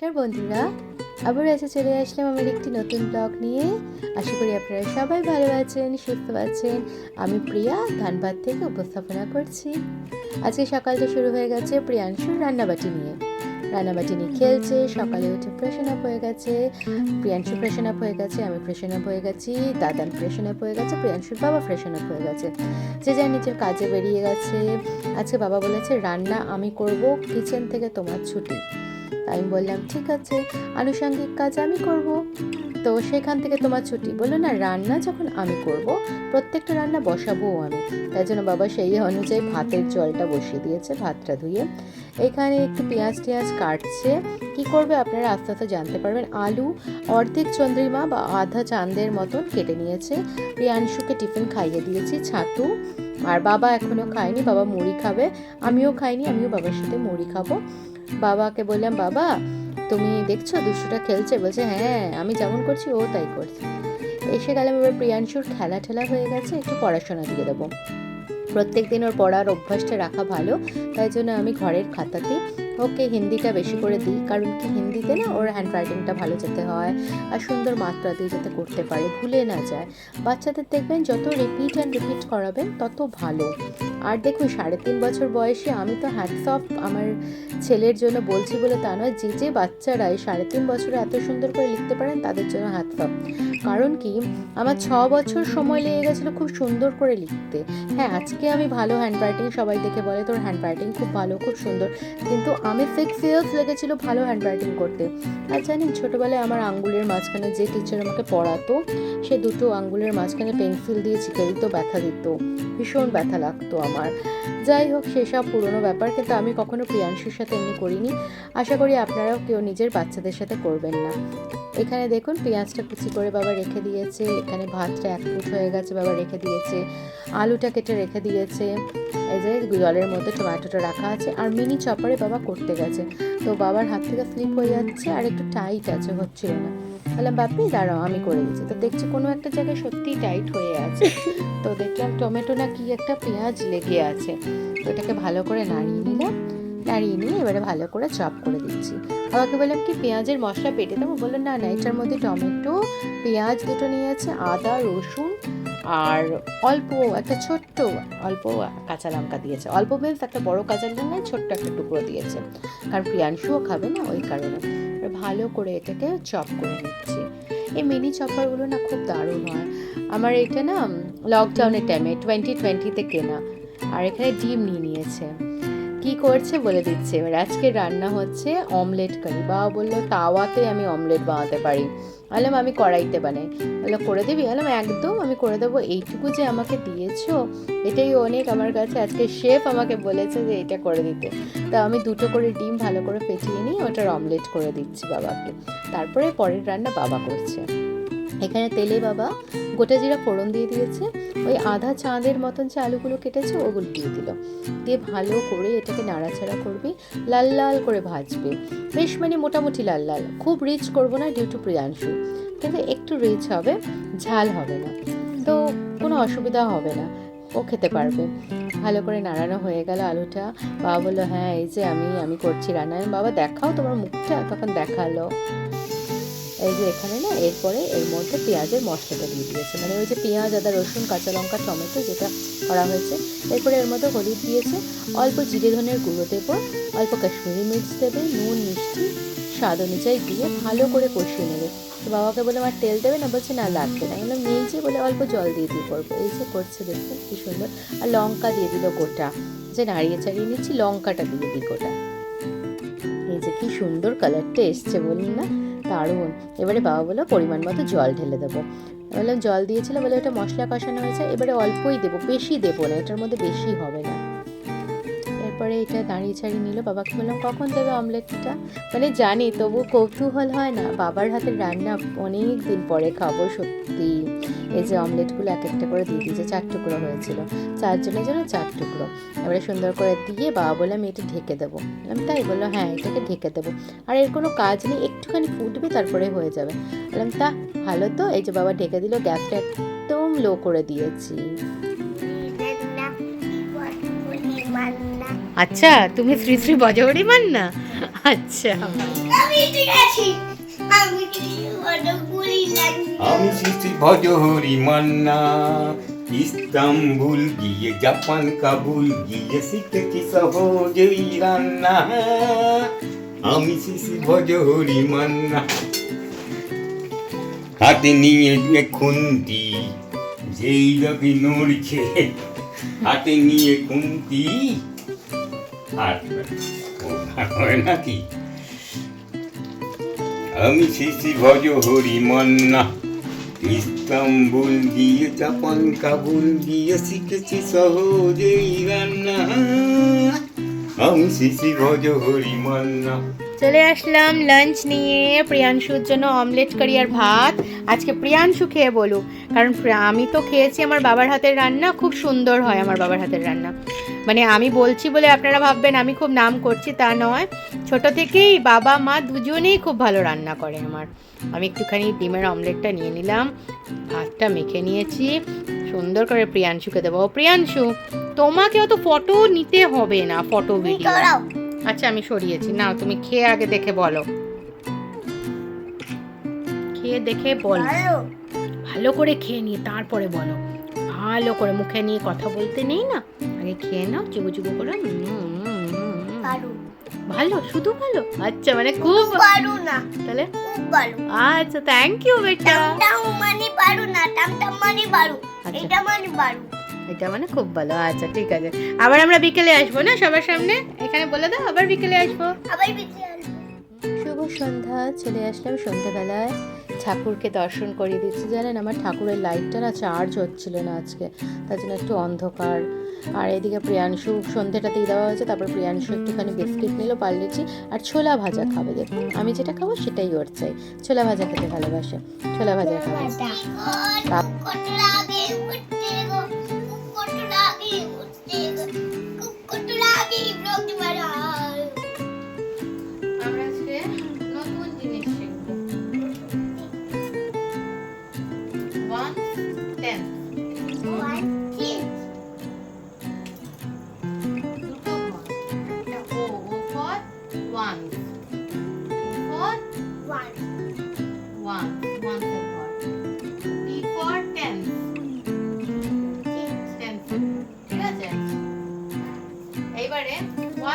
নমস্কার বন্ধুরা। আবার এসে চলে আসলাম আমার একটি নতুন ব্লগ নিয়ে। আশা করি আপনারা সবাই ভালো আছেন, সুস্থ আছেন। আমি প্রিয়া ধানবাদ থেকে উপস্থাপনা করছি। আজকে সকালটা শুরু হয়ে গেছে প্রিয়াংশুর রান্নাবাটি নিয়ে। রান্নাবাটি নিয়ে খেলছে, সকালে উঠে ফ্রেশন আপ হয়ে গেছে। প্রিয়াংশু ফ্রেশন আপ হয়ে গেছে, আমি ফ্রেশন আপ হয়ে গেছি, দাদান ফ্রেশন আপ হয়ে গেছে, প্রিয়াংশুর বাবা ফ্রেশন আপ হয়ে গেছে। যে যার নিজের কাজে বেরিয়ে গেছে। আজকে বাবা বলেছে, রান্না আমি করব কিচেন থেকে তোমার ছুটি। আমি বললাম, ঠিক আছে, আনুষঙ্গিক কাজ আমি করব। তো সেখান থেকে তোমার ছুটি। বলল, না, রান্না যখন আমি করব, প্রত্যেকটা রান্না বসাবোও আমি। তাই জন্য বাবা সেই অনুযায়ী ভাতের জলটা বসিয়ে দিয়েছে, ভাতটা ধুয়ে। এখানে একটু পেঁয়াজ টেঁয়াজ কাটছে। কি করবে আপনারা আস্তে আস্তে জানতে পারবেন। আলু, অর্ধেক চন্দ্রিমা বা আধা চাঁদের মতন কেটে নিয়েছে। প্রিয়াংশুকে টিফিন খাইয়ে দিয়েছি, ছাতু। আর বাবা এখনও খায়নি, বাবা মুড়ি খাবে। আমিও খাইনি, আমিও বাবার সাথে মুড়ি খাব। বাবাকে বললাম, বাবা, তুমি দেখছ দুশোটা খেলছে? বলছে হ্যাঁ আমি যেমন করছি, ও তাই করছে। এসে গেলাম, এবার প্রিয়াংশুর খেলা ঠেলা হয়ে গেছে, একটু পড়াশোনা দিয়ে দেবো। প্রত্যেক দিন ওর পড়ার অভ্যাসটা রাখা ভালো, তাই জন্য আমি ঘরের খাতাতে ওকে হিন্দিটা বেশি করে দিই, কারণ কি হিন্দিতে না ওর হ্যান্ড রাইটিংটা ভালো যেতে হয় আর সুন্দর মাত্রা দিয়ে যাতে করতে পারে, ভুলে না যায়। বাচ্চাদের দেখবেন যত রিপিট অ্যান্ড রিপিট করাবেন, তত ভালো। আর দেখুন, সাড়ে তিন বছর বয়সে আমি তো হ্যান্ডস অফ আমার ছেলের জন্য বলছি বলে তা নয়, যে যে বাচ্চারা এই সাড়ে তিন বছরে এত সুন্দর করে লিখতে পারেন, তাদের জন্য হ্যান্ডস অফ কারণ কি, আমার ছ বছর সময় লেগে গেছিল খুব সুন্দর করে লিখতে। হ্যাঁ আজকে আমি ভালো হ্যান্ড রাইটিং সবাই দেখে বলে, তোর হ্যান্ড রাইটিং খুব ভালো, খুব সুন্দর। কিন্তু আমি সিক্স ইয়ার্স লেগেছিল ভালো হ্যান্ড রাইটিং করতে। আর জানি ছোটোবেলায় আমার আঙ্গুলের মাঝখানে যে টিচার আমাকে পড়াতো সে দুটো আঙ্গুলের মাঝখানে পেন্সিল দিয়ে চিকে দিত ব্যথা দিত। ভীষণ ব্যথা লাগতো আমার। যাই হোক সেসব পুরনো ব্যাপার কিন্তু আমি কখনো প্রিয়াংশুর সাথে এমনি করিনি। আশা করি আপনারাও কেউ নিজের বাচ্চাদের সাথে করবেন না। এখানে দেখুন, পেঁয়াজটা কুচি করে বাবা রেখে দিয়েছে। এখানে ভাতটা এক ফুট হয়ে গেছে, বাবা রেখে দিয়েছে। আলুটা কেটে রেখে দিয়েছে। এই যে জলের মধ্যে টমেটোটা রাখা আছে আর মিনি চপারে বাবা করতে গেছে। তো বাবার হাত থেকে স্লিপ হয়ে যাচ্ছে আর একটু টাইট আছে, হচ্ছিল না। বললাম, বাপি, দাঁড়াও, আমি করে দিচ্ছি। তো দেখছি কোনো একটা জায়গায় সত্যিই টাইট হয়ে আছে। তো দেখলাম টমেটো না কি একটা পেঁয়াজ লেগে আছে। তো এটাকে ভালো করে নাড়িয়ে নিলাম। নাড়িয়ে নিয়ে এবারে ভালো করে চপ করে দিচ্ছি। আমাকে বললাম, কি পেঁয়াজের মশলা পেটে দেবো? বলল, না না, এটার মধ্যে টমেটো, পেঁয়াজ দুটো নিয়েছে আদা, রসুন আর অল্প একটা ছোট্ট, অল্প কাঁচা লঙ্কা দিয়েছে। অল্প বেশ একটা বড় কাঁচা লঙ্কায় ছোট্ট একটা টুকরো দিয়েছে। কারণ প্রিয়াংশুও খাবে না, ওই কারণে। ভালো করে এটাকে চপ করে নিচ্ছি। এই মিনি চপারগুলো না খুব দারুণ হয়। আমার এটা না লকডাউনের টাইমে টোয়েন্টি টোয়েন্টিতে কেনা। আর এখানে ডিম নিয়ে নিয়েছে। কি করছে বলে দিচ্ছে। এবার আজকে রান্না হচ্ছে অমলেট কারি বাবা বলল, তাওয়াতে আমি অমলেট বানাতে পারি। বললাম, আমি কড়াইতে বানাই। বলল, করে দিবি? বললাম, একদম, আমি করে দেবো। এইটুকু যে আমাকে দিয়েছ, এটাই অনেক আমার কাছে। আজকে শেফ আমাকে বলেছে যে এটা করে দিতে। তা আমি দুটো করে ডিম ভালো করে ফেটিয়ে নিয়ে ওটার অমলেট করে দিচ্ছি বাবাকে। তারপরে পরের রান্না বাবা করছে। এখানে তেলে বাবা গোটা জিরা ফোড়ন দিয়ে দিয়েছে, ওই আধা চাঁদের মতন যে আলুগুলো কেটেছে ওগুলো দিয়ে দিল। দিয়ে ভালো করে এটাকে নাড়াচাড়া করবি, লাল লাল করে ভাজবে। বেশ মানে মোটামুটি লাল লাল। খুব রিচ করব না ডিউ টু প্রিয়াংশু। কিন্তু একটু রিচ হবে, ঝাল হবে না। তো কোনো অসুবিধা হবে না। ও খেতে পারবে। ভালো করে নাড়ানো হয়ে গেল আলুটা। বাবা বলল হ্যাঁ এই যে আমি আমি করছি রান্না। বাবা, দেখাও তোমার মুখটা, তখন দেখাল। এই যে এখানে না, এরপরে এর মধ্যে পেঁয়াজের মশলাটা দিয়ে দিয়েছে। মানে ওই যে পেঁয়াজ, আদা, রসুন, কাঁচা লঙ্কা, টমেটো যেটা করা হয়েছে। এরপরে এর মধ্যে হলুদ দিয়েছে। অল্প জিরে ধনের গুঁড়ো দেবো, অল্প কাশ্মীরি মির্চ দেবে, নুন, মিষ্টি, স্বাদ অনুযায়ী দিয়ে ভালো করে কষিয়ে নেবে। তো বাবাকে বলে আমার তেল দেবে না? বলছে, না, লাগবে না। নেই যে, বলে অল্প জল দিয়ে দিয়ে করব। এই যে করছে, দেখুন কি সুন্দর। আর লঙ্কা দিয়ে দিল গোটা। যে নাড়িয়ে চাড়িয়ে নিচ্ছি, লঙ্কাটা দিয়ে দিই গোটা। এই যে কি সুন্দর কালারটা এসছে বলুন না। দারুণ। এবারে বাবা বলল, পরিমাণ মতো জল ঢেলে দেবো। বললাম, জল দিয়েছিল বলে ওটা মশলা কষানো হয়েছে, এবারে অল্পই দেবো, বেশি দেবো না, এটার মধ্যে বেশি হবে না। এরপরে এটা দাঁড়িয়ে ছাড়িয়ে নিল, বাবাকে বললাম, কখন দেবে অমলেটটা? মানে জানি তবু কৌতূহল হয় না। বাবার হাতের রান্না অনেক দিন পরে খাব, সত্যি। এই যে অমলেটগুলো এক একটা করে দিয়ে দিয়েছে, চার টুকরো হয়েছিল। চারজনের জন্য চার টুকরো। এবারে সুন্দর করে দিয়ে বাবা বলে আমি এটা ঢেকে দেবো। আমি তাই বলল হ্যাঁ এটাকে ঢেকে দেবো। আর এর কোনো কাজ নেই, একটুখানি ফুটবে, তারপরে হয়ে যাবে। বললাম, তা ভালো তো। এই যে বাবা ঢেকে দিল, গ্যাসটা একদম লো করে দিয়েছি। আচ্ছা তুমি শ্রী শ্রী বজবড়ি মান না আচ্ছা আমি ঠিক আছি আমি কিছু বড় বলি লাগি আমি শিশি ভজ হরি মান্না। ইস্তাম্বুল গিয়ে জাপান, কাবুল গিয়ে শিখেছি সহজেই রান্না। আমি শিশি ভজ হরি মান্না। হাতে নিয়ে খুন্তি, যেই রবি নড়ছে। হাতে নিয়ে খুন্তি, আর হয় নাকি আমি শিশি ভজ হরি মান্না ইস্তাম্বুল গিয়ে জাপান, কাবুল গিয়ে শিখেছি সহজেই রান্না। আমি শিশি ভজ হরি মান্না চলে আসলাম লাঞ্চ নিয়ে প্রিয়াংশুর জন্য অমলেট কারি আর ভাত। আজকে প্রিয়াংশু খেয়ে বলুক, কারণ আমি তো খেয়েছি আমার বাবার হাতের রান্না, খুব সুন্দর হয় আমার বাবার হাতের রান্না। মানে আমি বলছি বলে আপনারা ভাববেন আমি খুব নাম করছি তা নয়। ছোট থেকেই বাবা মা দুজনেই খুব ভালো রান্না করে আমার। আমি একটুখানি ডিমের অমলেটটা নিয়ে নিলাম ভাতটা মেখে নিয়েছি সুন্দর করে প্রিয়াংশুকে দেবো। প্রিয়াংশু তোমাকেও তো ফটো নিতে হবে না ফটো ভিডিও আচ্ছা আমি সরিয়েছি। না তুমি খেয়ে আগে দেখে বলো। খেয়ে দেখে বলো। ভালো। ভালো করে খেয়ে নিয়ে তারপরে বলো। ভালো করে মুখে নিয়ে কথা বলতে নেই না? আগে খেয়ে নাও চুবু চুবু করে। ভালো শুধু ভালো? আচ্ছা মানে খুব পারু না। তাহলে? খুব ভালো আচ্ছা থ্যাংক ইউ বেটা। টাম মানে পারু না টাম টাম মানে পারু। আচ্ছা। এটা মানে পারু। এটা মানে খুব ভালো। আচ্ছা ঠিক আছে। আবার আমরা বিকেলে আসব না সবার সামনে? এখানে বলে দাও আবার বিকেলে আসব। আবার বিচি আসবে। শুভ সন্ধ্যা চলে আসলাম সন্ধ্যাবেলায়। ঠাকুরকে দর্শন করিয়ে দিচ্ছি জানেন আমার ঠাকুরের লাইটটা না চার্জ হচ্ছিল না আজকে। তার জন্য একটু অন্ধকার। আর এদিকে প্রিয়াংশু সন্ধ্যেটাতেই দেওয়া হয়েছে তারপর প্রিয়াংশু একটুখানি বিস্কিট নিল পাল্লেছি আর ছোলা ভাজা খাবে দেখুন। আমি যেটা খাব সেটাই ওর চাই। ছোলা ভাজা খেতে ভালোবাসে। ছোলা ভাজা খাবে।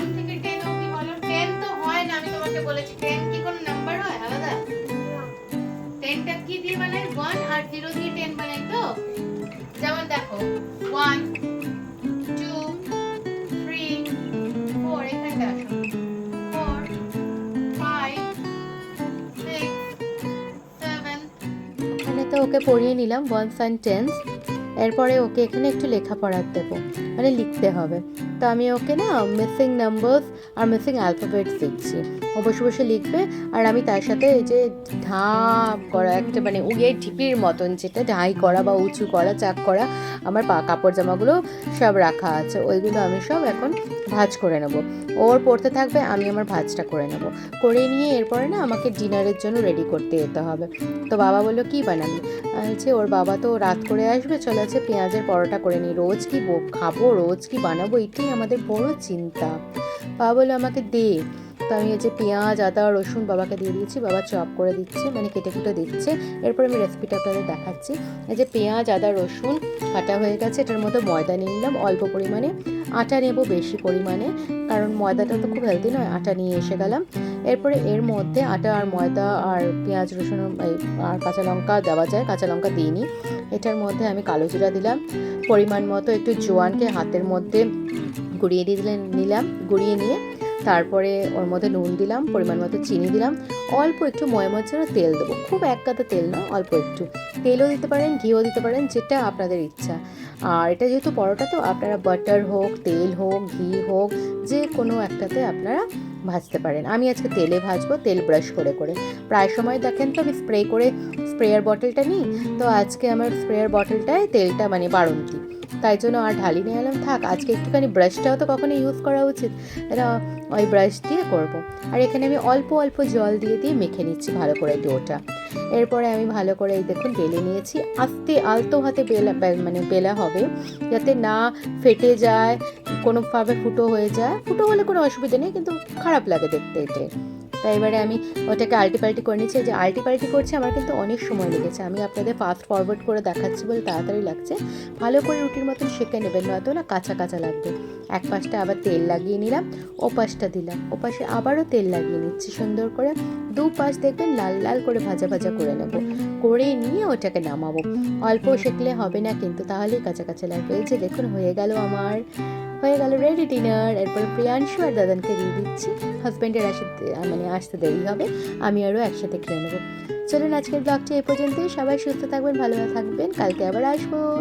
ওয়ান থেকে অব্দি বলো। তো হয় না, আমি তোমাকে বলেছি কি নাম্বার হয়? আলাদা? কি দিয়ে বানাই? ওয়ান আর দিয়ে বানাই তো? যেমন দেখো ওয়ান এখানে তো ওকে পড়িয়ে নিলাম ওয়ান্স অ্যান্ড এরপরে ওকে এখানে একটু লেখাপড়ার দেবো মানে লিখতে হবে। তো আমি ওকে না মিসিং নাম্বারস আর মিসিং অ্যালফাবেটস দিচ্ছি। বসে বসে লিখবে, আর আমি তার সাথে এই যে ঢাপ করা একটা মানে উড়িয়ে ঢিপির মতন যেটা ঢাই করা বা উঁচু করা, চাক করা, আমার পা কাপড় জামাগুলো সব রাখা আছে। ওইগুলো আমি সব এখন ভাজ করে নেব। ওর পড়তে থাকবে, আমি আমার ভাজটা করে নেব। করে নিয়ে এরপরে না আমাকে ডিনারের জন্য রেডি করতে যেতে হবে। তো বাবা বলল, কী বানাবি? আছে ওর বাবা তো রাত করে আসবে, চলে আছে পেঁয়াজের পরোটা করে নিই। রোজ কি খাব, রোজ কি বানাবো, এটাই আমাদের বড় চিন্তা। বাবা বলল, আমাকে দে। তো আমি এই যে পেঁয়াজ, আদা, রসুন বাবাকে দিয়ে দিয়েছি, বাবা চপ করে দিচ্ছে মানে কেটে কুটে দিচ্ছে। এরপর আমি রেসিপিটা আপনাদের দেখাচ্ছি। এই যে পেঁয়াজ, আদা, রসুন কাটা হয়ে গেছে, এটার মধ্যে ময়দা নিয়ে নিলাম অল্প পরিমাণে। আটা নেব বেশি পরিমাণে, কারণ ময়দাটা তো খুব হেলদি নয়, আটা নিয়ে এসে গেলাম। এরপরে এর মধ্যে আটা আর ময়দা আর পেঁয়াজ, রসুন আর কাঁচা লঙ্কা দেওয়া যায়, কাঁচা লঙ্কা দিইনি এটার মধ্যে আমি কালো জিরা দিলাম। পরিমাণ মতো একটু জোয়ানকে হাতের মধ্যে গুঁড়িয়ে দিয়ে দিলে, নিলাম, গুঁড়িয়ে নিয়ে তারপরে ওর মধ্যে নুন দিলাম, পরিমাণ মতো চিনি দিলাম। অল্প একটু ময়মার জন্য তেল দেবো। খুব এক গাদা তেল না, অল্প একটু। তেলও দিতে পারেন, ঘিও দিতে পারেন, যেটা আপনাদের ইচ্ছা। আর এটা যেহেতু পরোটা, তো আপনারা বাটার হোক, তেল হোক, ঘি হোক, যে কোনো একটাতে আপনারা ভাজতে পারেন। আমি আজকে তেলে ভাজবো, তেল ব্রাশ করে করে। প্রায় সময় দেখেন তো, আমি স্প্রে করে স্প্রেয়ার বটলটা নিই, তো আজকে আমার স্প্রেয়ার বটলটায় তেলটা মানে বাড়ন্তি তাই জন্য আর ঢালি নিয়ে এলাম থাক, আজকে একটুখানি ব্রাশটাও তো কখনো ইউজ করা উচিত। ওই ব্রাশ দিয়ে করব। আর এখানে আমি অল্প অল্প জল দিয়ে দিয়ে মেখে নিচ্ছি ভালো করে ডোটা। এরপরে আমি ভালো করে এই দেখুন বেলে নিয়েছি। আস্তে আলতো হাতে বেলা মানে বেলা হবে, যাতে না ফেটে যায়, কোনোভাবে ফুটো হয়ে যায়। ফুটো হলে কোনো অসুবিধা নেই, কিন্তু খারাপ লাগে দেখতে এতে। তাই এবারে আমি ওটাকে আল্টি পাল্টি করে নিচ্ছি। যে আল্টি পাল্টি করছে, আমার কিন্তু অনেক সময় লেগেছে। আমি আপনাদের ফাস্ট ফরওয়ার্ড করে দেখাচ্ছি বলে তাড়াতাড়ি লাগছে। ভালো করে রুটির মতন সেঁকে নেবেন, নয়তো না কাঁচা কাঁচা লাগবে। এক পাশটা আবার তেল লাগিয়ে নিলাম, ও পাশটা দিলাম। ও পাশে আবারও তেল লাগিয়ে নিচ্ছি সুন্দর করে। দু পাশ দেখবেন লাল লাল করে ভাজা ভাজা করে নেব। করে নিয়ে ওটাকে নামাবো। অল্প সেকলে হবে না, কিন্তু তাহলেই কাঁচা কাঁচা লাগবে। এই যে দেখুন, হয়ে গেল আমার হয়ে গেল রেডি ডিনার। এরপর প্রিয়াংশু আর দাদানকে দিয়ে দিচ্ছি। হাজব্যান্ডের আসতে মানে আসতে দেরি হবে। আমি আরও একসাথে খেয়ে নেব। চলুন আজকের ব্লগটি এ পর্যন্তই। সবাই সুস্থ থাকবেন, ভালো থাকবেন। কালকে আবার আসব।